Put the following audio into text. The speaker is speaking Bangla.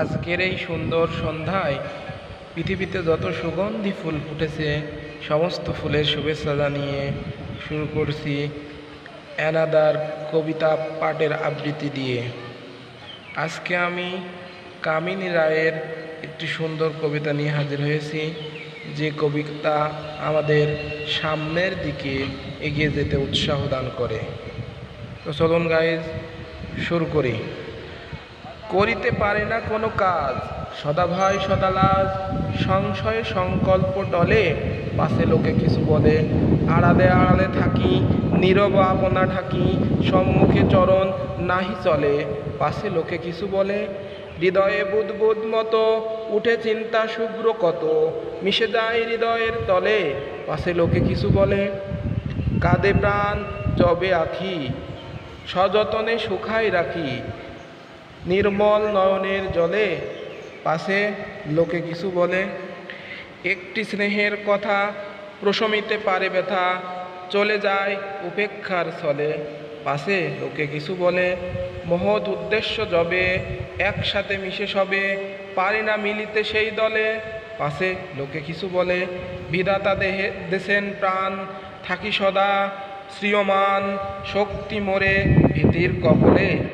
আজকের এই সুন্দর সন্ধ্যায় পৃথিবীতে যত সুগন্ধি ফুল ফুটেছে, সমস্ত ফুলের শুভেচ্ছা জানিয়ে শুরু করছি অ্যানাদার কবিতা পাঠের আবৃত্তি দিয়ে। আজকে আমি কামিনী রায়ের একটি সুন্দর কবিতা নিয়ে হাজির হয়েছি। যে কবিতা আমাদের সামনের দিকে এগিয়ে যেতে উৎসাহ দান করে। তো চলুন গাইজ শুরু করি। করিতে পারে না কোনো কাজ। সদা ভয় সদা লাজ সংশয়, সংকল্প টলে পাশে লোকে কিছু বলে। আড়ালে আড়ালে থাকি, নীরব আপনা ঢাকি, সম্মুখে চরণ নাহি চলে পাশে লোকে কিছু বলে। হৃদয়ে বুদবুদ মতো উঠে চিন্তা শুভ্র কত, মিশে যায় হৃদয়ের তলে পাশে লোকে কিছু বলে। কাঁদে প্রাণ, জবে আখি, সযতনে শুকাই রাখি নির্মল নয়নের জলে পাশে লোকে কিছু বলে, একটি স্নেহের কথা প্রশমিতে পারে ব্যথা, চলে যায় উপেক্ষার ছলে। পাশে লোকে কিছু বলে, মহৎ উদ্দেশ্য জবে, একসাথে মিশে সবে, পারি না মিলিতে সেই দলে। পাশে লোকে কিছু বলে, বিধাতা দেহে, দেশেন প্রাণ, থাকি সদা শ্রিয়মান, শক্তি মোরে ভীতির কবলে